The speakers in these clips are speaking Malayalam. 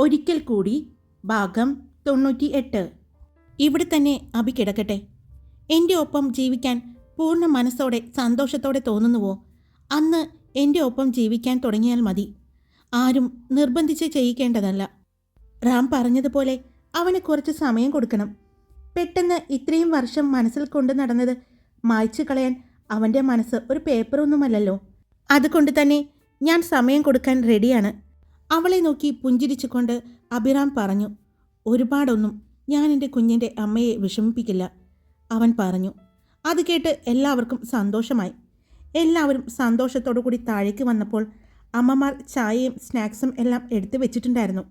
ഒരിക്കൽ കൂടി ഭാഗം തൊണ്ണൂറ്റി എട്ട് ഇവിടെ തന്നെ അഭി കിടക്കട്ടെ. എന്റെ ഒപ്പം ജീവിക്കാൻ പൂർണ മനസ്സോടെ സന്തോഷത്തോടെ തോന്നുന്നുവോ? അന്ന് എന്റെ ഒപ്പം ജീവിക്കാൻ തുടങ്ങിയാൽ മതി. ആരും നിർബന്ധിച്ച് ചെയ്യിക്കേണ്ടതല്ല. റാം പറഞ്ഞതുപോലെ അവന് കുറച്ച് സമയം കൊടുക്കണം. പെട്ടെന്ന് ഇത്രയും വർഷം മനസ്സിൽ കൊണ്ടു നടന്നത് മായ്ച്ചു കളയാൻ അവന്റെ മനസ്സ് ഒരു പേപ്പറൊന്നുമല്ലല്ലോ. അതുകൊണ്ട് തന്നെ ഞാൻ സമയം കൊടുക്കാൻ റെഡിയാണ്. അവളെ നോക്കി പുഞ്ചിരിച്ചുകൊണ്ട് അഭിറാം പറഞ്ഞു ഒരുപാടൊന്നും ഞാൻ എന്റെ കുഞ്ഞിന്റെ അമ്മയെ വിഷമിപ്പിക്കില്ല അവൻ പറഞ്ഞു. അത് കേട്ട് എല്ലാവർക്കും സന്തോഷമായി. എല്ലാവരും സന്തോഷത്തോടു കൂടി താഴേക്ക് വന്നപ്പോൾ അമ്മമാർ ചായയും സ്നാക്സും എല്ലാം എടുത്തു വെച്ചിട്ടുണ്ടായിരുന്നു.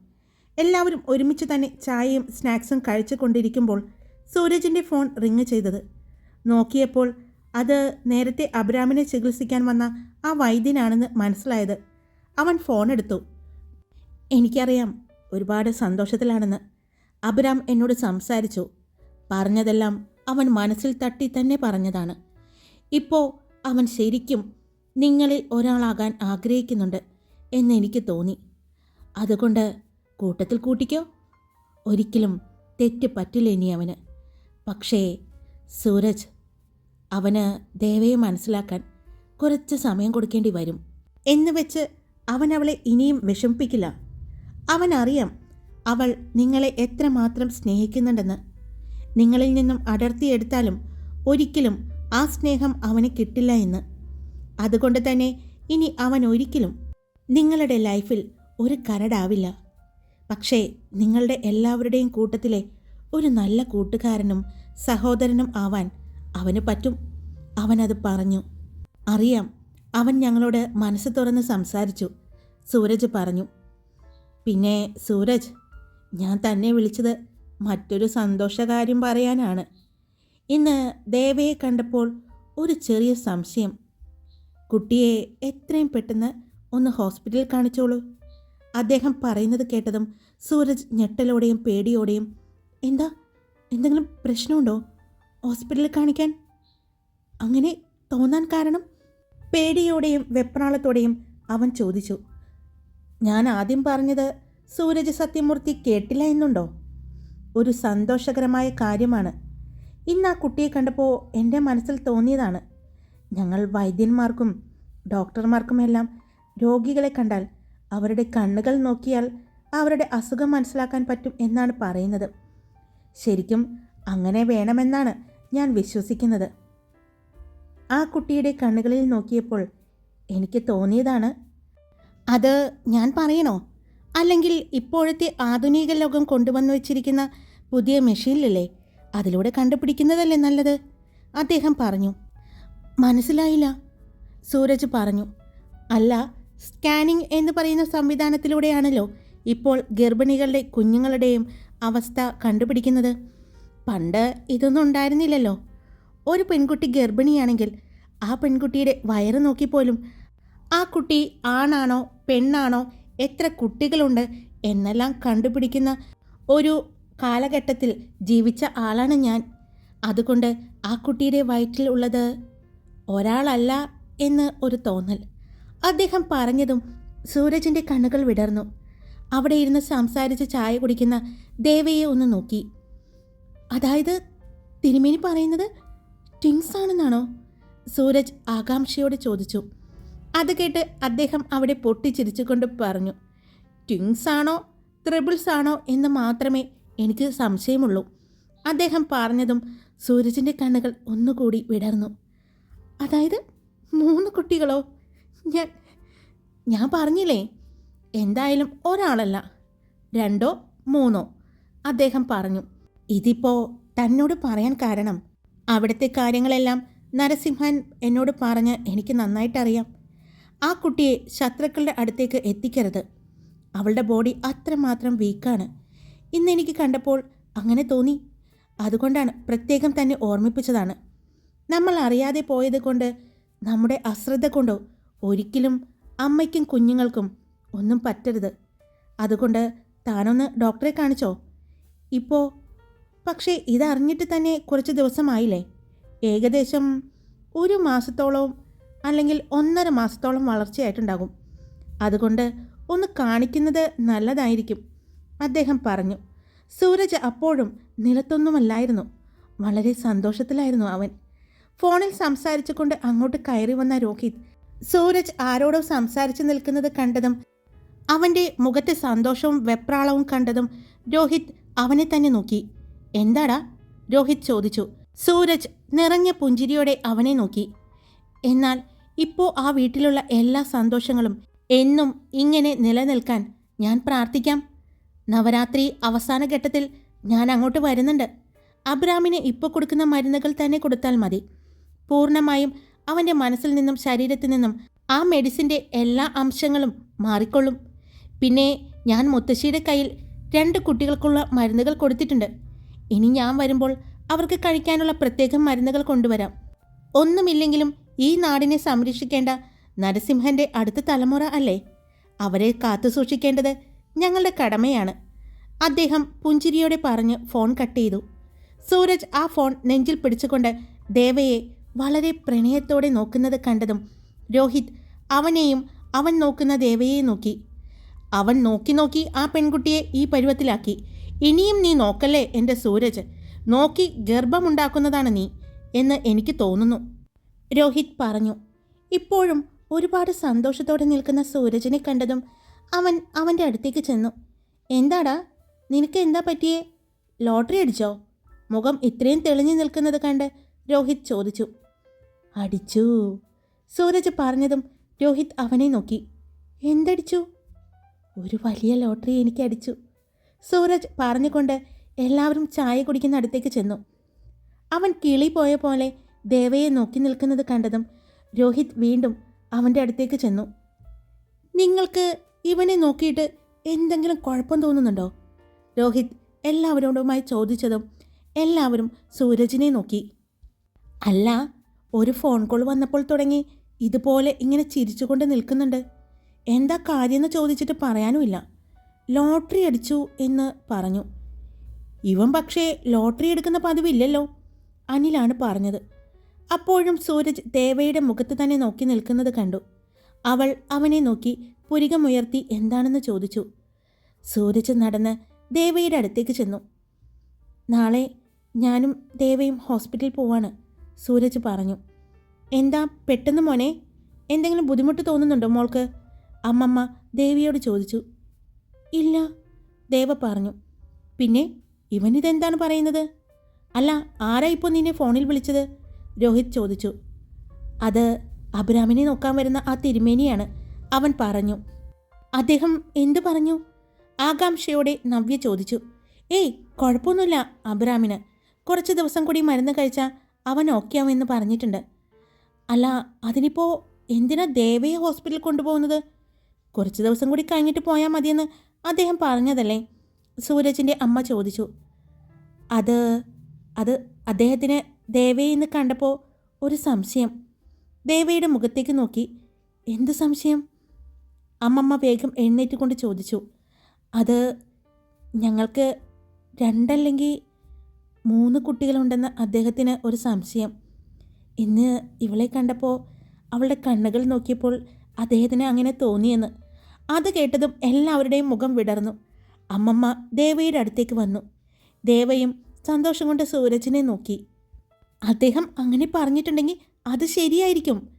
എല്ലാവരും ഒരുമിച്ച് തന്നെ ചായയും സ്നാക്സും കഴിച്ചു കൊണ്ടിരിക്കുമ്പോൾ സൂരജിന്റെ ഫോൺ റിങ് ചെയ്തത്. നോക്കിയപ്പോൾ അത് നേരത്തെ അബ്രാമിനെ ചികിത്സിക്കാൻ വന്ന ആ വൈദ്യനാണെന്ന് മനസ്സിലായത്. അവൻ ഫോൺ എടുത്തു. എനിക്കറിയാം ഒരുപാട് സന്തോഷത്തിലാണെന്ന്. അബ്രാം എന്നോട് സംസാരിച്ചു. പറഞ്ഞതെല്ലാം അവൻ മനസ്സിൽ തട്ടി തന്നെ പറഞ്ഞതാണ്. ഇപ്പോൾ അവൻ ശരിക്കും നിങ്ങളിൽ ഒരാളാകാൻ ആഗ്രഹിക്കുന്നുണ്ട് എന്നെനിക്ക് തോന്നി. അതുകൊണ്ട് കൂട്ടത്തിൽ കൂട്ടിക്കോ? ഒരിക്കലും തെറ്റ് പറ്റില്ല ഇനി അവന്. പക്ഷേ സൂരജ് അവന് ദേവയെ മനസ്സിലാക്കാൻ കുറച്ച് സമയം കൊടുക്കേണ്ടി വരും. എന്ന് വെച്ച് അവൻ അവളെ ഇനിയും വിഷമിപ്പിക്കില്ല. അവൻ അറിയാം അവൾ നിങ്ങളെ എത്രമാത്രം സ്നേഹിക്കുന്നുണ്ടെന്ന്. നിങ്ങളിൽ നിന്നും അടർത്തിയെടുത്താലും ഒരിക്കലും ആ സ്നേഹം അവന് കിട്ടില്ല എന്ന്. അതുകൊണ്ട് തന്നെ ഇനി അവൻ ഒരിക്കലും നിങ്ങളുടെ ലൈഫിൽ ഒരു കരടാവില്ല. പക്ഷേ നിങ്ങളുടെ എല്ലാവരുടെയും കൂട്ടത്തിലെ ഒരു നല്ല കൂട്ടുകാരനും സഹോദരനും ആവാൻ അവന് പറ്റും. അവനത് പറഞ്ഞു. അറിയാം അവൻ ഞങ്ങളോട് മനസ്സ് തുറന്ന് സംസാരിച്ചു. സൂരജ് പറഞ്ഞു പിന്നെ സൂരജ് ഞാൻ തന്നെ വിളിച്ചത് മറ്റൊരു സന്തോഷകാര്യം പറയാനാണ്. ഇന്ന് ദേവയെ കണ്ടപ്പോൾ ഒരു ചെറിയ സംശയം. കുട്ടിയെ എത്രയും പെട്ടെന്ന് ഒന്ന് ഹോസ്പിറ്റലിൽ കാണിച്ചോളൂ. അദ്ദേഹം പറയുന്നത് കേട്ടതും സൂരജ് ഞെട്ടലോടെയും പേടിയോടെയും എന്താ? എന്തെങ്കിലും പ്രശ്നമുണ്ടോ ഹോസ്പിറ്റലിൽ കാണിക്കാൻ? അങ്ങനെ തോന്നാൻ കാരണം? പേടിയോടെയും വെപ്രാളത്തോടെയും അവൻ ചോദിച്ചു. ഞാൻ ആദ്യം പറഞ്ഞത് സൂരജ് സത്യമൂർത്തി കേട്ടില്ല എന്നുണ്ടോ? ഒരു സന്തോഷകരമായ കാര്യമാണ്. ഇന്ന് ആ കുട്ടിയെ കണ്ടപ്പോൾ എന്റെ മനസ്സിൽ തോന്നിയതാണ്. ഞങ്ങൾ വൈദ്യന്മാർക്കും ഡോക്ടർമാർക്കുമെല്ലാം രോഗികളെ കണ്ടാൽ അവരുടെ കണ്ണുകൾ നോക്കിയാൽ അവരുടെ അസുഖം മനസ്സിലാക്കാൻ പറ്റും എന്നാണ് പറയുന്നത്. ശരിക്കും അങ്ങനെ വേണമെന്നാണ് ഞാൻ വിശ്വസിക്കുന്നത്. ആ കുട്ടിയുടെ കണ്ണുകളിൽ നോക്കിയപ്പോൾ എനിക്ക് തോന്നിയതാണ്. അത് ഞാൻ പറയണോ? അല്ലെങ്കിൽ ഇപ്പോഴത്തെ ആധുനിക ലോകം കൊണ്ടുവന്നു വച്ചിരിക്കുന്ന പുതിയ മെഷീനിലല്ലേ അതിലൂടെ കണ്ടുപിടിക്കുന്നതല്ലേ നല്ലത്? അദ്ദേഹം പറഞ്ഞു. മനസ്സിലായില്ല. സൂരജ് പറഞ്ഞു. അല്ല സ്കാനിംഗ് എന്ന് പറയുന്ന സംവിധാനത്തിലൂടെയാണല്ലോ ഇപ്പോൾ ഗർഭിണികളുടെ കുഞ്ഞുങ്ങളുടെയും അവസ്ഥ കണ്ടുപിടിക്കുന്നത്. പണ്ട് ഇതൊന്നും ഉണ്ടായിരുന്നില്ലല്ലോ. ഒരു പെൺകുട്ടി ഗർഭിണിയാണെങ്കിൽ ആ പെൺകുട്ടിയുടെ വയറ് നോക്കിപ്പോലും ആ കുട്ടി ആണാണോ പെണ്ണാണോ എത്ര കുട്ടികളുണ്ട് എന്നെല്ലാം കണ്ടുപിടിക്കുന്ന ഒരു കാലഘട്ടത്തിൽ ജീവിച്ച ആളാണ് ഞാൻ. അതുകൊണ്ട് ആ കുട്ടിയുടെ വയറ്റിൽ ഉള്ളത് ഒരാളല്ല എന്ന് ഒരു തോന്നൽ. അദ്ദേഹം പറഞ്ഞതും സൂരജിന്റെ കണ്ണുകൾ വിടർന്നു. അവിടെ ഇരുന്ന് സംസാരിച്ച് ചായ കുടിക്കുന്ന ദേവയെ ഒന്ന് നോക്കി. അതായത് തിരുമേനി പറയുന്നത് ട്വിങ്സ് ആണെന്നാണോ സൂരജ് ആകാംക്ഷയോടെ ചോദിച്ചു. അത് കേട്ട് അദ്ദേഹം അവിടെ പൊട്ടിച്ചിരിച്ചുകൊണ്ട് പറഞ്ഞു ട്വിങ്സ് ആണോ? ത്രിബിൾസ് ആണോ? എന്ന് മാത്രമേ എനിക്ക് സംശയമുള്ളൂ. അദ്ദേഹം പറഞ്ഞതും സൂരജിന്റെ കണ്ണുകൾ ഒന്നുകൂടി വിടർന്നു. അതായത് മൂന്ന് കുട്ടികളോ? ഞാൻ ഞാൻ പറഞ്ഞില്ലേ? എന്തായാലും ഒരാളല്ല. രണ്ടോ മൂന്നോ? അദ്ദേഹം പറഞ്ഞു. ഇതിപ്പോൾ തന്നോട് പറയാൻ കാരണം അവിടുത്തെ കാര്യങ്ങളെല്ലാം നരസിംഹൻ എന്നോട് പറഞ്ഞ് എനിക്ക് നന്നായിട്ടറിയാം. ആ കുട്ടിയെ ശത്രുക്കളുടെ അടുത്തേക്ക് എത്തിക്കരുത്. അവളുടെ ബോഡി അത്രമാത്രം വീക്കാണ് ഇന്ന് എനിക്ക് കണ്ടപ്പോൾ അങ്ങനെ തോന്നി. അതുകൊണ്ടാണ് പ്രത്യേകം തന്നെ ഓർമ്മിപ്പിച്ചതാണ്. നമ്മൾ അറിയാതെ പോയത് കൊണ്ട് നമ്മുടെ അശ്രദ്ധ കൊണ്ടോ ഒരിക്കലും അമ്മയ്ക്കും കുഞ്ഞുങ്ങൾക്കും ഒന്നും പറ്റരുത്. അതുകൊണ്ട് താനൊന്ന് ഡോക്ടറെ കാണിച്ചോ? ഇപ്പോൾ പക്ഷേ ഇതറിഞ്ഞിട്ട് തന്നെ കുറച്ച് ദിവസമായില്ലേ? ഏകദേശം ഒരു മാസത്തോളവും അല്ലെങ്കിൽ ഒന്നര മാസത്തോളം വളർച്ചയായിട്ടുണ്ടാകും. അതുകൊണ്ട് ഒന്ന് കാണിക്കുന്നത് നല്ലതായിരിക്കും അദ്ദേഹം പറഞ്ഞു. സൂരജ് അപ്പോഴും നിലത്തൊന്നുമല്ലായിരുന്നു. വളരെ സന്തോഷത്തിലായിരുന്നു അവൻ. ഫോണിൽ സംസാരിച്ചുകൊണ്ട് അങ്ങോട്ട് കയറി വന്ന രോഹിത് സൂരജ് ആരോടോ സംസാരിച്ചു നിൽക്കുന്നത് കണ്ടതും അവന്റെ മുഖത്തെ സന്തോഷവും വെപ്രാളവും കണ്ടതും രോഹിത് അവനെ തന്നെ നോക്കി. എന്താടാ? രോഹിത് ചോദിച്ചു. സൂരജ് നിറഞ്ഞ പുഞ്ചിരിയോടെ അവനെ നോക്കി. എന്നാൽ ഇപ്പോൾ ആ വീട്ടിലുള്ള എല്ലാ സന്തോഷങ്ങളും എന്നും ഇങ്ങനെ നിലനിൽക്കാൻ ഞാൻ പ്രാർത്ഥിക്കാം. നവരാത്രി അവസാന ഘട്ടത്തിൽ ഞാൻ അങ്ങോട്ട് വരുന്നുണ്ട്. അബ്രാമിന് ഇപ്പോൾ കൊടുക്കുന്ന മരുന്നുകൾ തന്നെ കൊടുത്താൽ മതി. പൂർണമായും അവന്റെ മനസ്സിൽ നിന്നും ശരീരത്തിൽ നിന്നും ആ മെഡിസിന്റെ എല്ലാ അംശങ്ങളും മാറിക്കൊള്ളും. പിന്നെ ഞാൻ മുത്തശ്ശിയുടെ കയ്യിൽ രണ്ട് കുട്ടികൾക്കുള്ള മരുന്നുകൾ കൊടുത്തിട്ടുണ്ട്. ഇനി ഞാൻ വരുമ്പോൾ അവർക്ക് കഴിക്കാനുള്ള പ്രത്യേകം മരുന്നുകൾ കൊണ്ടുവരാം. ഒന്നുമില്ലെങ്കിലും ഈ നാടിനെ സംരക്ഷിക്കേണ്ട നരസിംഹന്റെ അടുത്ത തലമുറ അല്ലേ? അവരെ കാത്തു സൂക്ഷിക്കേണ്ടത് ഞങ്ങളുടെ കടമയാണ്. അദ്ദേഹം പുഞ്ചിരിയോടെ പറഞ്ഞ് ഫോൺ കട്ട് ചെയ്തു. സൂരജ് ആ ഫോൺ നെഞ്ചിൽ പിടിച്ചുകൊണ്ട് ദേവയെ വളരെ പ്രണയത്തോടെ നോക്കുന്നത് കണ്ടതും രോഹിത് അവനെയും അവൻ നോക്കുന്ന ദേവയെ നോക്കി. അവൻ നോക്കി നോക്കി ആ പെൺകുട്ടിയെ ഈ പരുവത്തിലാക്കി. ഇനിയും നീ നോക്കല്ലേ എന്റെ സൂരജ്? നോക്കി ഗർഭമുണ്ടാക്കുന്നതാണ് നീ എന്ന് എനിക്ക് തോന്നുന്നു. രോഹിത് പറഞ്ഞു. ഇപ്പോഴും ഒരുപാട് സന്തോഷത്തോടെ നിൽക്കുന്ന സൂരജിനെ കണ്ടതും അവൻ അവന്റെ അടുത്തേക്ക് ചെന്നു. എന്താടാ? നിനക്ക് എന്താ പറ്റിയേ? ലോട്ടറി അടിച്ചോ? മുഖം ഇത്രയും തെളിഞ്ഞു നിൽക്കുന്നത് കണ്ട് രോഹിത് ചോദിച്ചു. അടിച്ചു. സൂരജ് പറഞ്ഞതും രോഹിത് അവനെ നോക്കി. എന്തടിച്ചു? ഒരു വലിയ ലോട്ടറി എനിക്ക് അടിച്ചു. സൂരജ് പറഞ്ഞുകൊണ്ട് എല്ലാവരും ചായ കുടിക്കുന്ന അടുത്തേക്ക് ചെന്നു. അവൻ കിളി പോയ പോലെ ദേവയെ നോക്കി നിൽക്കുന്നത് കണ്ടതും രോഹിത് വീണ്ടും അവന്റെ അടുത്തേക്ക് ചെന്നു. നിങ്ങൾക്ക് ഇവനെ നോക്കിയിട്ട് എന്തെങ്കിലും കുഴപ്പം തോന്നുന്നുണ്ടോ? രോഹിത് എല്ലാവരോടുമായി ചോദിച്ചതും എല്ലാവരും സൂരജിനെ നോക്കി. അല്ല ഒരു ഫോൺ കോൾ വന്നപ്പോൾ തുടങ്ങി ഇതുപോലെ ഇങ്ങനെ ചിരിച്ചുകൊണ്ട് നിൽക്കുന്നുണ്ട്. എന്താ കാര്യമെന്ന് ചോദിച്ചിട്ട് പറയാനുമില്ല. ലോട്ടറി അടിച്ചു എന്ന് പറഞ്ഞു. ഇവൻ പക്ഷേ ലോട്ടറി എടുക്കുന്ന പതിവില്ലല്ലോ അനിലാണ് പറഞ്ഞത്. അപ്പോഴും സൂരജ് ദേവയുടെ മുഖത്ത് തന്നെ നോക്കി നിൽക്കുന്നത് കണ്ടു. അവൾ അവനെ നോക്കി പുരികമുയർത്തി എന്താണെന്ന് ചോദിച്ചു. സൂരജ് നടന്ന് ദേവയുടെ അടുത്തേക്ക് ചെന്നു. നാളെ ഞാനും ദേവയും ഹോസ്പിറ്റലിൽ പോവാണ് സൂരജ് പറഞ്ഞു. എന്താ പെട്ടെന്ന് മോനെ? എന്തെങ്കിലും ബുദ്ധിമുട്ട് തോന്നുന്നുണ്ടോ മോൾക്ക്? അമ്മമ്മ ദേവിയോട് ചോദിച്ചു. ഇല്ല ദേവ പറഞ്ഞു. പിന്നെ ഇവനിതെന്താണ് പറയുന്നത്? അല്ല ആരാ ഇപ്പോൾ നിന്നെ ഫോണിൽ വിളിച്ചത്? രോഹിത് ചോദിച്ചു. അത് അബ്രാമിനെ നോക്കാൻ വരുന്ന ആ തിരുമേനിയാണ്. അവൻ പറഞ്ഞു. അദ്ദേഹം എന്തു പറഞ്ഞു? ആകാംക്ഷയോടെ നവ്യ ചോദിച്ചു. ഏയ് കുഴപ്പമൊന്നുമില്ല അബ്രാമിന് കുറച്ച് ദിവസം കൂടി മരുന്ന് കഴിച്ചാൽ അവൻ ഓക്കെ ആവുമെന്ന് പറഞ്ഞിട്ടുണ്ട്. അല്ല അതിനിപ്പോൾ എന്തിനാ ദേവയെ ഹോസ്പിറ്റലിൽ കൊണ്ടുപോകുന്നത്? കുറച്ച് ദിവസം കൂടി കഴിഞ്ഞിട്ട് പോയാൽ മതിയെന്ന് അദ്ദേഹം പറഞ്ഞതല്ലേ? സൂരജിന്റെ അമ്മ ചോദിച്ചു. അത് അത് അദ്ദേഹത്തിന് ദേവയെ ഇന്ന് കണ്ടപ്പോൾ ഒരു സംശയം. ദേവയുടെ മുഖത്തേക്ക് നോക്കി. എന്ത് സംശയം? അമ്മമ്മ വേഗം എഴുന്നേറ്റ് കൊണ്ട് ചോദിച്ചു. അത് ഞങ്ങൾക്ക് രണ്ടല്ലെങ്കിൽ മൂന്ന് കുട്ടികളുണ്ടെന്ന് അദ്ദേഹത്തിന് ഒരു സംശയം. ഇന്ന് ഇവളെ കണ്ടപ്പോൾ അവളുടെ കണ്ണുകൾ നോക്കിയപ്പോൾ അദ്ദേഹത്തിന് അങ്ങനെ തോന്നിയെന്ന്. അത് കേട്ടതും എല്ലാവരുടെയും മുഖം വിടർന്നു. അമ്മമ്മ ദേവയുടെ അടുത്തേക്ക് വന്നു. ദേവയും സന്തോഷം കൊണ്ട് സൂരജിനെ നോക്കി. അദ്ദേഹം അങ്ങനെ പറഞ്ഞിട്ടുണ്ടെങ്കിൽ അത് ശരിയായിരിക്കും.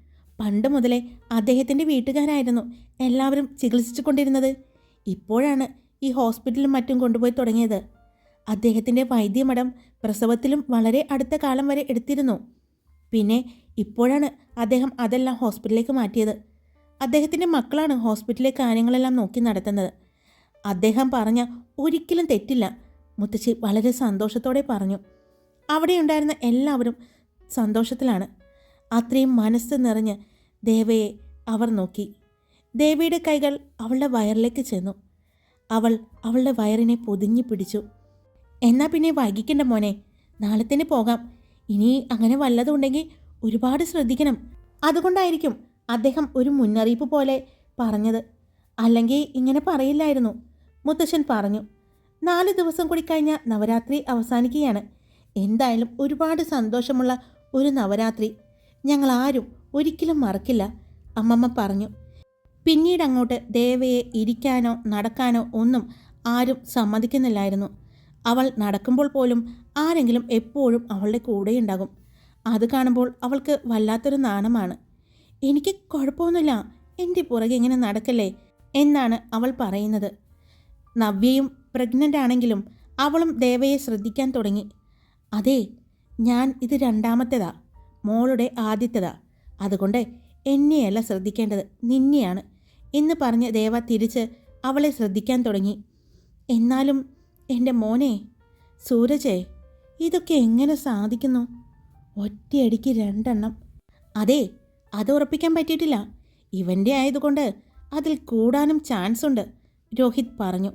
പണ്ട് മുതലേ അദ്ദേഹത്തിന്റെ വീട്ടുകാരായിരുന്നു എല്ലാവരും ചികിത്സിച്ചു കൊണ്ടിരുന്നത് ഇപ്പോഴാണ് ഈ ഹോസ്പിറ്റലും മറ്റും കൊണ്ടുപോയി തുടങ്ങിയത്. അദ്ദേഹത്തിന്റെ വൈദ്യമഠം പ്രസവത്തിലും വളരെ അടുത്ത കാലം വരെ എടുത്തിരുന്നു. പിന്നെ ഇപ്പോഴാണ് അദ്ദേഹം അതെല്ലാം ഹോസ്പിറ്റലിലേക്ക് മാറ്റിയത്. അദ്ദേഹത്തിന്റെ മക്കളാണ് ഹോസ്പിറ്റലിലെ കാര്യങ്ങളെല്ലാം നോക്കി നടത്തുന്നത്. അദ്ദേഹം പറഞ്ഞ ഒരിക്കലും തെറ്റില്ല. മുത്തശ്ശി വളരെ സന്തോഷത്തോടെ പറഞ്ഞു. അവിടെയുണ്ടായിരുന്ന എല്ലാവരും സന്തോഷത്തിലാണ്. അത്രയും മനസ്സ് നിറഞ്ഞ് ദേവയെ അവർ നോക്കി. ദേവിയുടെ കൈകൾ അവളുടെ വയറിലേക്ക് ചെന്നു. അവൾ അവളുടെ വയറിനെ പൊതിഞ്ഞു പിടിച്ചു. എന്നാൽ പിന്നെ വൈകിക്കണ്ട മോനെ നാളെ തന്നെ പോകാം. ഇനി അങ്ങനെ വല്ലതുണ്ടെങ്കിൽ ഒരുപാട് ശ്രദ്ധിക്കണം. അതുകൊണ്ടായിരിക്കും അദ്ദേഹം ഒരു മുന്നറിയിപ്പ് പോലെ പറഞ്ഞത്. അല്ലെങ്കിൽ ഇങ്ങനെ പറയില്ലായിരുന്നു മുത്തശ്ശൻ പറഞ്ഞു. നാല് ദിവസം കൂടി കഴിഞ്ഞ നവരാത്രി അവസാനിക്കുകയാണ്. എന്തായാലും ഒരുപാട് സന്തോഷമുള്ള ഒരു നവരാത്രി. ഞങ്ങൾ ആരും ഒരിക്കലും മറക്കില്ല അമ്മമ്മ പറഞ്ഞു. പിന്നീട് അങ്ങോട്ട് ദേവയെ ഇരിക്കാനോ നടക്കാനോ ഒന്നും ആരും സമ്മതിക്കുന്നില്ലായിരുന്നു. അവൾ നടക്കുമ്പോൾ പോലും ആരെങ്കിലും എപ്പോഴും അവളുടെ കൂടെയുണ്ടാകും. അത് കാണുമ്പോൾ അവൾക്ക് വല്ലാത്തൊരു നാണമാണ്. എനിക്ക് കുഴപ്പമൊന്നുമില്ല എന്റെ പുറകെ ഇങ്ങനെ നടക്കല്ലേ? എന്നാണ് അവൾ പറയുന്നത്. നവ്യയും പ്രഗ്നന്റ് ആണെങ്കിലും അവളും ദേവയെ ശ്രദ്ധിക്കാൻ തുടങ്ങി. അതെ ഞാൻ ഇത് രണ്ടാമത്തേതാ മോളുടെ ആദ്യത്തേതാ. അതുകൊണ്ട് എന്നെയല്ല ശ്രദ്ധിക്കേണ്ടത് നിന്നെയാണ് എന്ന് പറഞ്ഞ് ദേവ തിരിച്ച് അവളെ ശ്രദ്ധിക്കാൻ തുടങ്ങി. എന്നാലും എന്റെ മോനെ സൂരജേ ഇതൊക്കെ എങ്ങനെ സാധിക്കുന്നു? ഒറ്റയടിക്ക് രണ്ടെണ്ണം. അതെ അത് ഉറപ്പിക്കാൻ പറ്റിയിട്ടില്ല. ഇവന്റെ ആയതുകൊണ്ട് അതിൽ കൂടാനും ചാൻസ് ഉണ്ട് രോഹിത് പറഞ്ഞു.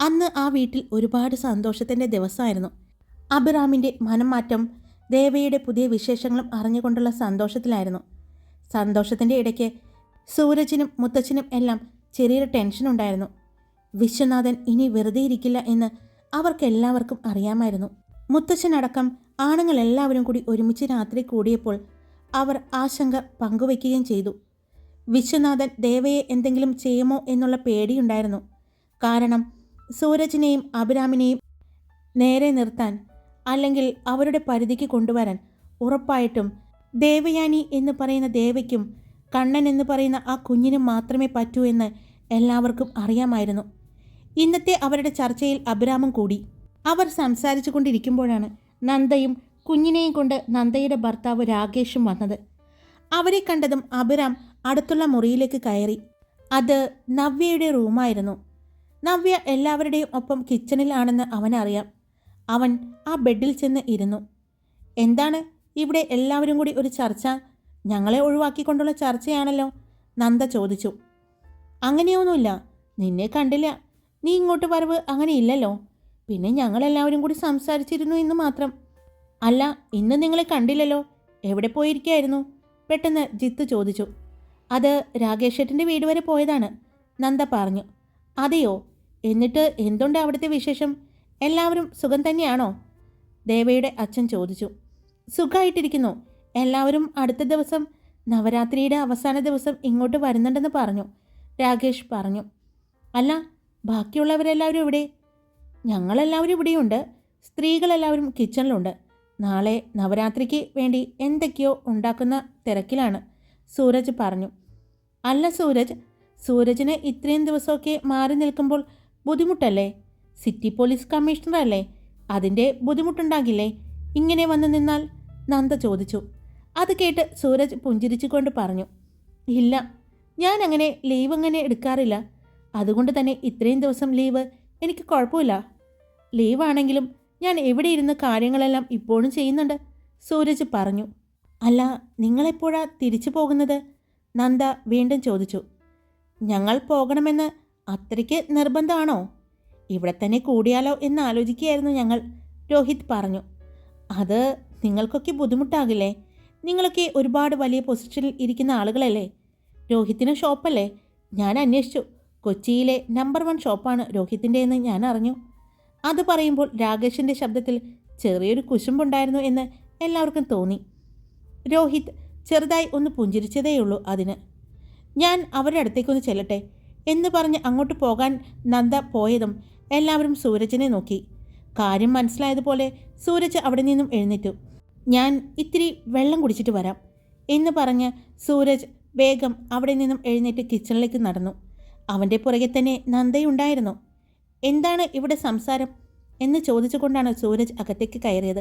അന്ന് ആ വീട്ടിൽ ഒരുപാട് സന്തോഷത്തിന്റെ ദിവസമായിരുന്നു. അഭിറാമിന്റെ മനംമാറ്റം ദേവയുടെ പുതിയ വിശേഷങ്ങളും അറിഞ്ഞുകൊണ്ടുള്ള സന്തോഷത്തിലായിരുന്നു. സന്തോഷത്തിന്റെ ഇടയ്ക്ക് സൂരജിനും മുത്തച്ഛനും എല്ലാം ചെറിയൊരു ടെൻഷൻ ഉണ്ടായിരുന്നു. വിശ്വനാഥൻ ഇനി വെറുതെ ഇരിക്കില്ല എന്ന് അവർക്കെല്ലാവർക്കും അറിയാമായിരുന്നു. മുത്തച്ഛനടക്കം ആണുങ്ങളെല്ലാവരും കൂടി ഒരുമിച്ച് രാത്രി കൂടിയപ്പോൾ അവർ ആശങ്ക പങ്കുവയ്ക്കുകയും ചെയ്തു. വിശ്വനാഥൻ ദേവയെ എന്തെങ്കിലും ചെയ്യുമോ എന്നുള്ള പേടിയുണ്ടായിരുന്നു. കാരണം സൂരജിനെയും അഭിരാമിനെയും നേരെ നിർത്താൻ അല്ലെങ്കിൽ അവരുടെ പരിധിക്ക് കൊണ്ടുവരാൻ. ഉറപ്പായിട്ടും ദേവയാനി എന്ന് പറയുന്ന ദേവയ്ക്കും കണ്ണൻ എന്ന് പറയുന്ന ആ കുഞ്ഞിനും മാത്രമേ പറ്റൂ എന്ന് എല്ലാവർക്കും അറിയാമായിരുന്നു. ഇന്നത്തെ അവരുടെ ചർച്ചയിൽ അഭിരാമം കൂടി. അവർ സംസാരിച്ചു കൊണ്ടിരിക്കുമ്പോഴാണ് നന്ദയും കുഞ്ഞിനെയും കൊണ്ട് നന്ദയുടെ ഭർത്താവ് രാകേഷും വന്നത്. അവരെ കണ്ടതും അഭിരാം അടുത്തുള്ള മുറിയിലേക്ക് കയറി. അത് നവ്യയുടെ റൂമായിരുന്നു. നവ്യ എല്ലാവരുടെയും ഒപ്പം കിച്ചണിലാണെന്ന് അവനറിയാം. അവൻ ആ ബെഡിൽ ചെന്ന് ഇരുന്നു. എന്താണ്? ഇവിടെ എല്ലാവരും കൂടി ഒരു ചർച്ച. ഞങ്ങളെ ഒഴിവാക്കിക്കൊണ്ടുള്ള ചർച്ചയാണല്ലോ? നന്ദ ചോദിച്ചു. അങ്ങനെയൊന്നുമില്ല. നിന്നെ കണ്ടില്ല. നീ ഇങ്ങോട്ട് വരവ് അങ്ങനെ ഇല്ലല്ലോ. പിന്നെ ഞങ്ങളെല്ലാവരും കൂടി സംസാരിച്ചിരുന്നു എന്ന് മാത്രം. അല്ല ഇന്ന് നിങ്ങളെ കണ്ടില്ലല്ലോ. എവിടെ പോയിരിക്കായിരുന്നു? പെട്ടെന്ന് ജിത്ത് ചോദിച്ചു. അത് രാകേഷേട്ടന്റെ വീട് വരെ പോയതാണ് നന്ദ പറഞ്ഞു. അതെയോ? എന്നിട്ട് എന്തുണ്ട് അവിടുത്തെ വിശേഷം? എല്ലാവരും സുഖം തന്നെയാണോ? ദേവയുടെ അച്ഛൻ ചോദിച്ചു. സുഖമായിട്ടിരിക്കുന്നു എല്ലാവരും അടുത്ത ദിവസം നവരാത്രിയുടെ അവസാന ദിവസം ഇങ്ങോട്ട് വരുന്നുണ്ടെന്ന് പറഞ്ഞു. രാകേഷ് പറഞ്ഞു. അല്ല ബാക്കിയുള്ളവരെല്ലാവരും ഇവിടെ ഞങ്ങളെല്ലാവരും ഇവിടെയുണ്ട്. സ്ത്രീകളെല്ലാവരും കിച്ചണിലുണ്ട്. നാളെ നവരാത്രിക്ക് വേണ്ടി എന്തൊക്കെയോ ഉണ്ടാക്കുന്ന തിരക്കിലാണ്. സൂരജ് പറഞ്ഞു. അല്ല സൂരജ് സൂരജിന് ഇത്രയും ദിവസമൊക്കെ മാറി നിൽക്കുമ്പോൾ ബുദ്ധിമുട്ടല്ലേ? സിറ്റി പോലീസ് കമ്മീഷണർ അല്ലേ അതിന്റെ ബുദ്ധിമുട്ടുണ്ടാകില്ലേ? ഇങ്ങനെ വന്നു നിന്നാൽ? നന്ദ ചോദിച്ചു. അത് കേട്ട് സൂരജ് പുഞ്ചിരിച്ചുകൊണ്ട് പറഞ്ഞു. ഇല്ല ഞാൻ അങ്ങനെ ലീവ് അങ്ങനെ എടുക്കാറില്ല. അതുകൊണ്ട് തന്നെ ഇത്രയും ദിവസം ലീവ് എനിക്ക് കുഴപ്പമില്ല. ലീവാണെങ്കിലും ഞാൻ എവിടെ ഇരുന്ന് കാര്യങ്ങളെല്ലാം ഇപ്പോഴും ചെയ്യുന്നുണ്ട്? സൂരജ് പറഞ്ഞു. അല്ല നിങ്ങളെപ്പോഴാ തിരിച്ചു പോകുന്നത്? നന്ദ വീണ്ടും ചോദിച്ചു. ഞങ്ങൾ പോകണമെന്ന് അത്രയ്ക്ക് നിർബന്ധമാണോ? ഇവിടെ തന്നെ കൂടിയാലോ എന്ന് ആലോചിക്കുകയായിരുന്നു ഞങ്ങൾ. രോഹിത് പറഞ്ഞു അത് നിങ്ങൾക്കൊക്കെ ബുദ്ധിമുട്ടാകില്ലേ? നിങ്ങളൊക്കെ ഒരുപാട് വലിയ പൊസിഷനിൽ ഇരിക്കുന്ന ആളുകളല്ലേ? രോഹിത്തിന് ഷോപ്പല്ലേ? ഞാൻ അന്വേഷിച്ചു. കൊച്ചിയിലെ നമ്പർ വൺ ഷോപ്പാണ് രോഹിത്തിന്റെ എന്ന് ഞാൻ അറിഞ്ഞു. അത് പറയുമ്പോൾ രാകേഷിന്റെ ശബ്ദത്തിൽ ചെറിയൊരു കുശുമ്പുണ്ടായിരുന്നു എന്ന് എല്ലാവർക്കും തോന്നി. രോഹിത് ചെറുതായി ഒന്ന് പുഞ്ചിരിച്ചതേയുള്ളൂ അതിന്. ഞാൻ അവരുടെ അടുത്തേക്കൊന്ന് ചെല്ലട്ടെ എന്ന് പറഞ്ഞ് അങ്ങോട്ട് പോകാൻ നന്ദ പോയതും എല്ലാവരും സൂരജിനെ നോക്കി. കാര്യം മനസ്സിലായതുപോലെ സൂരജ് അവിടെ നിന്നും എഴുന്നേറ്റു. ഞാൻ ഇത്തിരി വെള്ളം കുടിച്ചിട്ട് വരാം എന്ന് പറഞ്ഞ് സൂരജ് വേഗം അവിടെ നിന്നും എഴുന്നേറ്റ് കിച്ചണിലേക്ക് നടന്നു. അവന്റെ പുറകെ തന്നെ നന്ദയുണ്ടായിരുന്നു. എന്താണ് ഇവിടെ സംസാരം? എന്ന് ചോദിച്ചുകൊണ്ടാണ് സൂരജ് അകത്തേക്ക് കയറിയത്.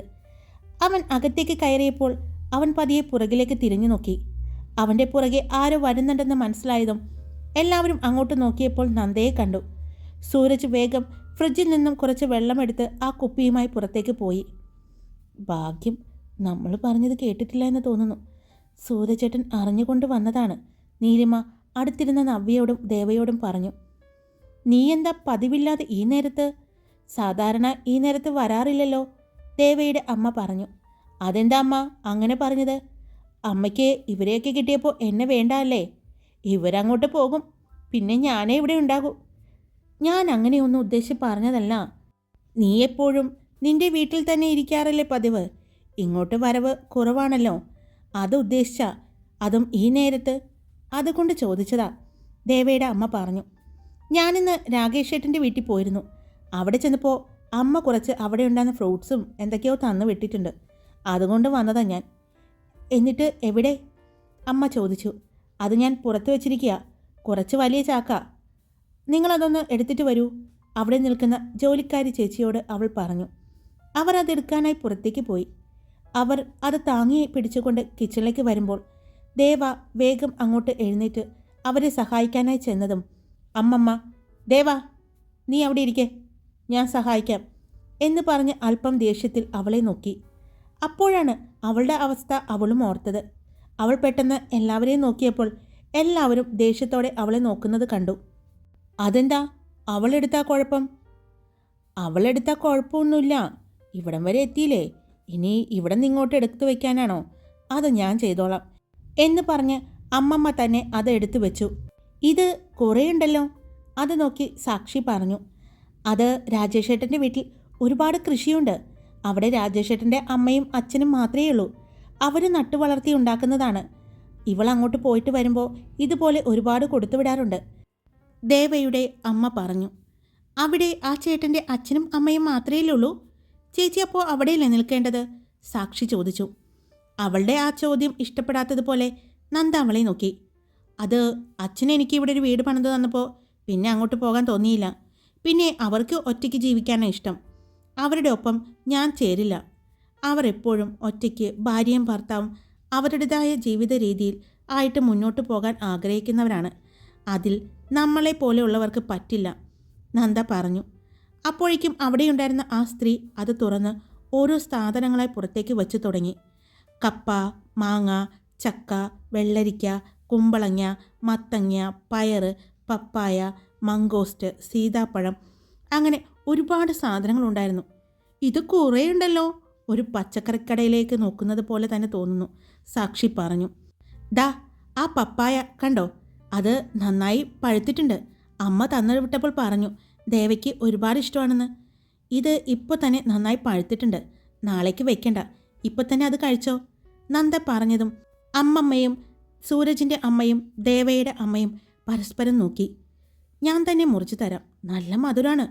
അവൻ അകത്തേക്ക് കയറിയപ്പോൾ അവൻ പതിയെ പുറകിലേക്ക് തിരിഞ്ഞു നോക്കി. അവന്റെ പുറകെ ആരോ വരുന്നുണ്ടെന്ന് മനസ്സിലായതും എല്ലാവരും അങ്ങോട്ട് നോക്കിയപ്പോൾ നന്ദയെ കണ്ടു. സൂരജ് വേഗം ഫ്രിഡ്ജിൽ നിന്നും കുറച്ച് വെള്ളമെടുത്ത് ആ കുപ്പിയുമായി പുറത്തേക്ക് പോയി. ഭാഗ്യം നമ്മൾ പറഞ്ഞത് കേട്ടിട്ടില്ല എന്ന് തോന്നുന്നു. സൂരജേട്ടൻ അറിഞ്ഞുകൊണ്ട് വന്നതാണ്. നീലിമ അടുത്തിരുന്ന നവ്യയോടും ദേവയോടും പറഞ്ഞു നീ എന്താ പതിവില്ലാതെ ഈ നേരത്ത് സാധാരണ ഈ നേരത്ത് വരാറില്ലല്ലോ? ദേവയുടെ അമ്മ പറഞ്ഞു അതെന്താ അമ്മ അങ്ങനെ പറഞ്ഞത്? അമ്മയ്ക്ക് ഇവരെയൊക്കെ കിട്ടിയപ്പോൾ എന്നെ വേണ്ട അല്ലേ? ഇവരങ്ങോട്ട് പോകും പിന്നെ ഞാനേ ഇവിടെ ഉണ്ടാകൂ. ഞാൻ അങ്ങനെയൊന്നും ഉദ്ദേശിച്ച് പറഞ്ഞതല്ല നീ എപ്പോഴും നിന്റെ വീട്ടിൽ തന്നെ ഇരിക്കാറല്ലേ പതിവ്? ഇങ്ങോട്ട് വരവ് കുറവാണല്ലോ. അത് ഉദ്ദേശിച്ച അതും ഈ നേരത്ത്? അതുകൊണ്ട് ചോദിച്ചതാ. ദേവയുടെ അമ്മ പറഞ്ഞു. ഞാനിന്ന് രാകേഷ് ഏട്ടന്റെ വീട്ടിൽ പോയിരുന്നു. അവിടെ ചെന്നപ്പോൾ അമ്മ കുറച്ച് അവിടെ ഉണ്ടായിരുന്ന ഫ്രൂട്ട്സും എന്തൊക്കെയോ തന്നു വിട്ടിട്ടുണ്ട് അതുകൊണ്ട് വന്നതാ ഞാൻ. എന്നിട്ട് എവിടെ? അമ്മ ചോദിച്ചു. അത് ഞാൻ പുറത്ത് വെച്ചിരിക്കുക കുറച്ച് വലിയ ചാക്ക. നിങ്ങളതൊന്ന് എടുത്തിട്ട് വരൂ. അവിടെ നിൽക്കുന്ന ജോലിക്കാരി ചേച്ചിയോട് അവൾ പറഞ്ഞു. അവർ അതെടുക്കാനായി പുറത്തേക്ക് പോയി. അവർ അത് താങ്ങി പിടിച്ചുകൊണ്ട് കിച്ചണിലേക്ക് വരുമ്പോൾ ദേവ വേഗം അങ്ങോട്ട് എഴുന്നേറ്റ് അവരെ സഹായിക്കാനായി ചെന്നതും അമ്മമ്മ ദേവ നീ അവിടെ ഇരിക്കെ. ഞാൻ സഹായിക്കാം എന്ന് പറഞ്ഞ് അല്പം ദേഷ്യത്തിൽ അവളെ നോക്കി. അപ്പോഴാണ് അവളുടെ അവസ്ഥ അവളും ഓർത്തത്. അവൾ പെട്ടെന്ന് എല്ലാവരെയും നോക്കിയപ്പോൾ എല്ലാവരും ദേഷ്യത്തോടെ അവളെ നോക്കുന്നത് കണ്ടു. അതെന്താ? അവളെടുത്താ കുഴപ്പം? അവളെടുത്താ കുഴപ്പമൊന്നുമില്ല. ഇവിടം വരെ എത്തിയില്ലേ? ഇനി ഇവിടെ നിങ്ങോട്ട് എടുത്തു വയ്ക്കാനാണോ അത് ഞാൻ ചെയ്തോളാം. എന്ന് പറഞ്ഞ് അമ്മമ്മ തന്നെ അത് എടുത്തു വെച്ചു. ഇത് കുറേയുണ്ടല്ലോ. അത് നോക്കി സാക്ഷി പറഞ്ഞു. അത് രാജേഷേട്ടന്റെ വീട്ടിൽ ഒരുപാട് കൃഷിയുണ്ട്. അവിടെ രാജേഷേട്ടന്റെ അമ്മയും അച്ഛനും മാത്രമേ ഉള്ളൂ. അവർ നട്ടു വളർത്തി ഉണ്ടാക്കുന്നതാണ്. ഇവൾ അങ്ങോട്ട് പോയിട്ട് വരുമ്പോൾ ഇതുപോലെ ഒരുപാട് കൊടുത്തു വിടാറുണ്ട് ദേവയുടെ അമ്മ പറഞ്ഞു അവിടെ ആ ചേട്ടന്റെ അച്ഛനും അമ്മയും മാത്രമേ ഉള്ളൂ ചേച്ചി അപ്പോൾ അവിടെയല്ലേ നിൽക്കേണ്ടത്? സാക്ഷി ചോദിച്ചു. അവളുടെ ആ ചോദ്യം ഇഷ്ടപ്പെടാത്തതുപോലെ നന്ദ അവളെ നോക്കി. അത് അച്ഛൻ എനിക്ക് ഇവിടെ ഒരു വീട് പണിത് തന്നപ്പോൾ പിന്നെ അങ്ങോട്ട് പോകാൻ തോന്നിയില്ല. പിന്നെ അവർക്ക് ഒറ്റയ്ക്ക് ജീവിക്കാനാണ് ഇഷ്ടം. അവരുടെ ഒപ്പം ഞാൻ ചേരില്ല. അവർ എപ്പോഴും ഒറ്റയ്ക്ക് ഭാര്യയും ഭർത്താവും അവരുടേതായ ജീവിത രീതിയിൽ ആയിട്ട് മുന്നോട്ട് പോകാൻ ആഗ്രഹിക്കുന്നവരാണ്. അതിൽ നമ്മളെ പോലെയുള്ളവർക്ക് പറ്റില്ല നന്ദ പറഞ്ഞു. അപ്പോഴേക്കും അവിടെയുണ്ടായിരുന്ന ആ സ്ത്രീ അത് തുറന്ന് ഓരോ സാധനങ്ങളായി പുറത്തേക്ക് വെച്ച് തുടങ്ങി. കപ്പ മാങ്ങ ചക്ക വെള്ളരിക്ക കുമ്പളങ്ങ മത്തങ്ങ പയറ് പപ്പായ മങ്കോസ്റ്റ് സീതാപ്പഴം അങ്ങനെ ഒരുപാട് സാധനങ്ങളുണ്ടായിരുന്നു. ഇത് കുറേ ഉണ്ടല്ലോ ഒരു പച്ചക്കറിക്കടയിലേക്ക് നോക്കുന്നത് പോലെ തന്നെ തോന്നുന്നു സാക്ഷി പറഞ്ഞു. ദാ ആ പപ്പായ കണ്ടോ? അത് നന്നായി പഴുത്തിട്ടുണ്ട്. അമ്മ തന്നു വിട്ടപ്പോൾ പറഞ്ഞു ദേവയ്ക്ക് ഒരുപാട് ഇഷ്ടമാണെന്ന്. ഇത് ഇപ്പോൾ തന്നെ നന്നായി പഴുത്തിട്ടുണ്ട്. നാളേക്ക് വെക്കണ്ട. ഇപ്പോൾ തന്നെ അത് കഴിച്ചോ? നന്ദ പറഞ്ഞതും അമ്മമ്മയും സൂരജിന്റെ അമ്മയും ദേവയുടെ അമ്മയും പരസ്പരം നോക്കി. ഞാൻ തന്നെ മുറിച്ചു തരാം. നല്ല മധുരാണ്.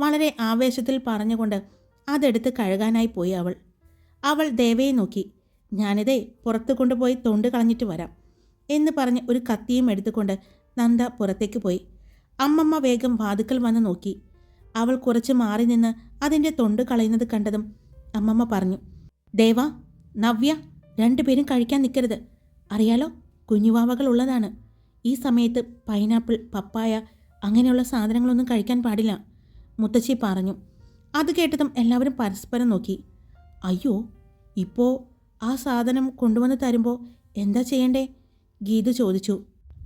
വളരെ ആവേശത്തിൽ പറഞ്ഞുകൊണ്ട് അതെടുത്ത് കഴുകാനായി പോയി അവൾ. അവൾ ദേവയെ നോക്കി. ഞാനിതേ പുറത്ത് കൊണ്ടുപോയി തൊണ്ട് കളഞ്ഞിട്ട് വരാം. എന്ന് പറഞ്ഞ് ഒരു കത്തിയും എടുത്തുകൊണ്ട് നന്ദ പുറത്തേക്ക് പോയി. അമ്മമ്മ വേഗം വാതുക്കൽ വന്ന് നോക്കി. അവൾ കുറച്ച് മാറി നിന്ന് അതിന്റെ തൊണ്ട് കളയുന്നത് കണ്ടതും അമ്മമ്മ പറഞ്ഞു ദേവ നവ്യ രണ്ടുപേരും കഴിക്കാൻ നിൽക്കരുത്. അറിയാലോ കുഞ്ഞുവാവകൾ ഉള്ളതാണ്. ഈ സമയത്ത് പൈനാപ്പിൾ പപ്പായ അങ്ങനെയുള്ള സാധനങ്ങളൊന്നും കഴിക്കാൻ പാടില്ല. മുത്തശ്ശി പറഞ്ഞു. അത് കേട്ടതും എല്ലാവരും പരസ്പരം നോക്കി. അയ്യോ ഇപ്പോൾ ആ സാധനം കൊണ്ടുവന്ന് തരുമ്പോൾ എന്താ ചെയ്യണ്ടേ? ഗീതു ചോദിച്ചു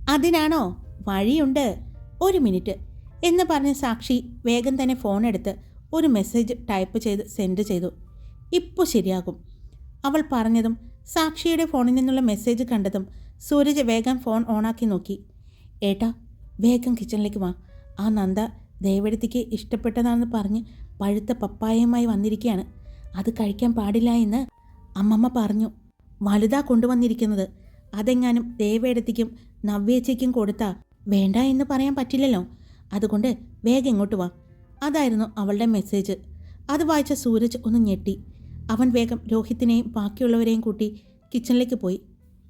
അതിനാണോ? വഴിയുണ്ട്. ഒരു മിനിറ്റ് എന്ന് പറഞ്ഞ സാക്ഷി വേഗം തന്നെ ഫോൺ എടുത്ത് ഒരു മെസ്സേജ് ടൈപ്പ് ചെയ്ത് സെൻഡ് ചെയ്തു. ഇപ്പോൾ ശരിയാകും അവൾ പറഞ്ഞതും സാക്ഷിയുടെ ഫോണിൽ നിന്നുള്ള മെസ്സേജ് കണ്ടതും സൂരജ് വേഗം ഫോൺ ഓണാക്കി നോക്കി. ഏട്ടാ വേഗം കിച്ചണിലേക്ക് വാ. ആ നന്ദ ദേവടത്തിക്ക് ഇഷ്ടപ്പെട്ടതാണെന്ന് പറഞ്ഞ് പഴുത്ത പപ്പായയുമായി വന്നിരിക്കുകയാണ്. അത് കഴിക്കാൻ പാടില്ല എന്ന് അമ്മമ്മ പറഞ്ഞു. വലുതാ കൊണ്ടുവന്നിരിക്കുന്നത്. അതെങ്ങാനും ദേവേടത്തേക്കും നവ്യേച്ചയ്ക്കും കൊടുത്താ വേണ്ട എന്ന് പറയാൻ പറ്റില്ലല്ലോ. അതുകൊണ്ട് വേഗം ഇങ്ങോട്ട് വാ. അതായിരുന്നു അവളുടെ മെസ്സേജ് അത് വായിച്ച സൂരജ് ഒന്ന് ഞെട്ടി. അവൻ വേഗം രോഹിത്തിനെയും ബാക്കിയുള്ളവരെയും കൂട്ടി കിച്ചണിലേക്ക് പോയി.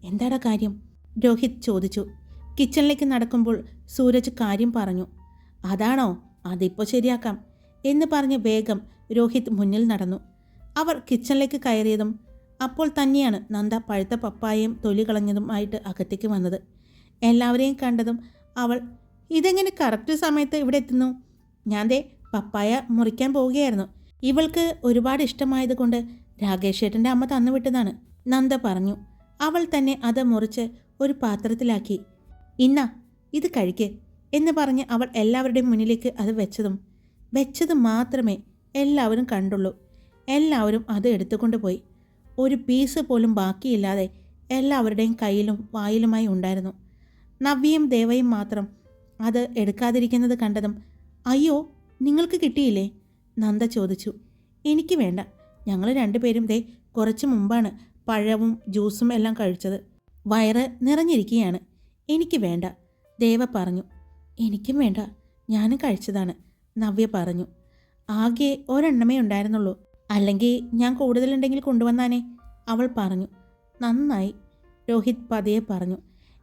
എന്താടാ കാര്യം? രോഹിത് ചോദിച്ചു. കിച്ചണിലേക്ക് നടക്കുമ്പോൾ സൂരജ് കാര്യം പറഞ്ഞു. അതാണോ? അതിപ്പോൾ ശരിയാക്കാം. എന്ന് പറഞ്ഞ് വേഗം രോഹിത് മുന്നിൽ നടന്നു. അവർ കിച്ചണിലേക്ക് കയറിയതും അപ്പോൾ തന്നെയാണ് നന്ദ പഴുത്ത പപ്പായയും തൊലി കളഞ്ഞതുമായിട്ട് അകത്തേക്ക് വന്നത്. എല്ലാവരെയും കണ്ടതും അവൾ ഇതെങ്ങനെ കറക്റ്റ് സമയത്ത് ഇവിടെ എത്തുന്നു? ഞാൻ ദേ പപ്പായ മുറിക്കാൻ പോവുകയായിരുന്നു. ഇവൾക്ക് ഒരുപാട് ഇഷ്ടമായതുകൊണ്ട് രാകേഷ് ചേട്ടന്റെ അമ്മ തന്നുവിട്ടതാണ് നന്ദ പറഞ്ഞു. അവൾ തന്നെ അത് മുറിച്ച് ഒരു പാത്രത്തിലാക്കി. ഇന്ന ഇത് കഴിക്ക് എന്ന് പറഞ്ഞ് അവൾ എല്ലാവരുടെയും മുന്നിലേക്ക് അത് വെച്ചതും വെച്ചത് മാത്രമേ എല്ലാവരും കണ്ടുള്ളൂ. എല്ലാവരും അത് എടുത്തുകൊണ്ട് പോയി. ഒരു പീസ് പോലും ബാക്കിയില്ലാതെ എല്ലാവരുടെയും കയ്യിലും വായിലുമായി ഉണ്ടായിരുന്നു. നവ്യയും ദേവയും മാത്രം അത് എടുക്കാതിരിക്കുന്നത് കണ്ടതും അയ്യോ നിങ്ങൾക്ക് കിട്ടിയില്ലേ? നന്ദ ചോദിച്ചു. എനിക്ക് വേണ്ട. ഞങ്ങൾ രണ്ടുപേരും ദേ കുറച്ച് മുമ്പാണ് പഴവും ജ്യൂസും എല്ലാം കഴിച്ചത്. വയറ് നിറഞ്ഞിരിക്കുകയാണ്. എനിക്ക് വേണ്ട. ദേവ പറഞ്ഞു. എനിക്കും വേണ്ട. ഞാനും കഴിച്ചതാണ്. നവ്യ പറഞ്ഞു. ആകെ ഒരെണ്ണമേ ഉണ്ടായിരുന്നുള്ളൂ. അല്ലെങ്കിൽ ഞാൻ കൂടുതലുണ്ടെങ്കിൽ കൊണ്ടുവന്നാനേ. അവൾ പറഞ്ഞു. നന്നായി. രോഹിത് പതിയെ പറഞ്ഞു.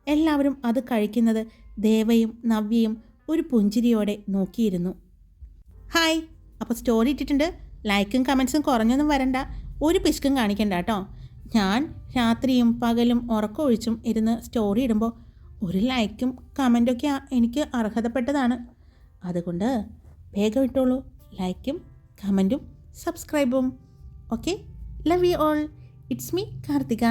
എല്ലാവരും അത് കഴിക്കുന്നത് ദേവയും നവ്യയും ഒരു പുഞ്ചിരിയോടെ നോക്കിയിരുന്നു. ഹായ്. അപ്പോൾ സ്റ്റോറി ഇട്ടിട്ടുണ്ട്. ലൈക്കും കമൻസും കുറഞ്ഞൊന്നും വരണ്ട. ഒരു പിശുക്കും കാണിക്കണ്ട കേട്ടോ. ഞാൻ രാത്രിയും പകലും ഉറക്കമൊഴിച്ചും ഇരുന്ന് സ്റ്റോറി ഇടുമ്പോൾ ഒരു ലൈക്കും കമന്റൊക്കെ എനിക്ക് അർഹതപ്പെട്ടതാണ്. അതുകൊണ്ട് വേഗം ഇട്ടോളൂ. ലൈക്കും കമന്റും സബ്സ്ക്രൈബും okay love you all it's me Karthika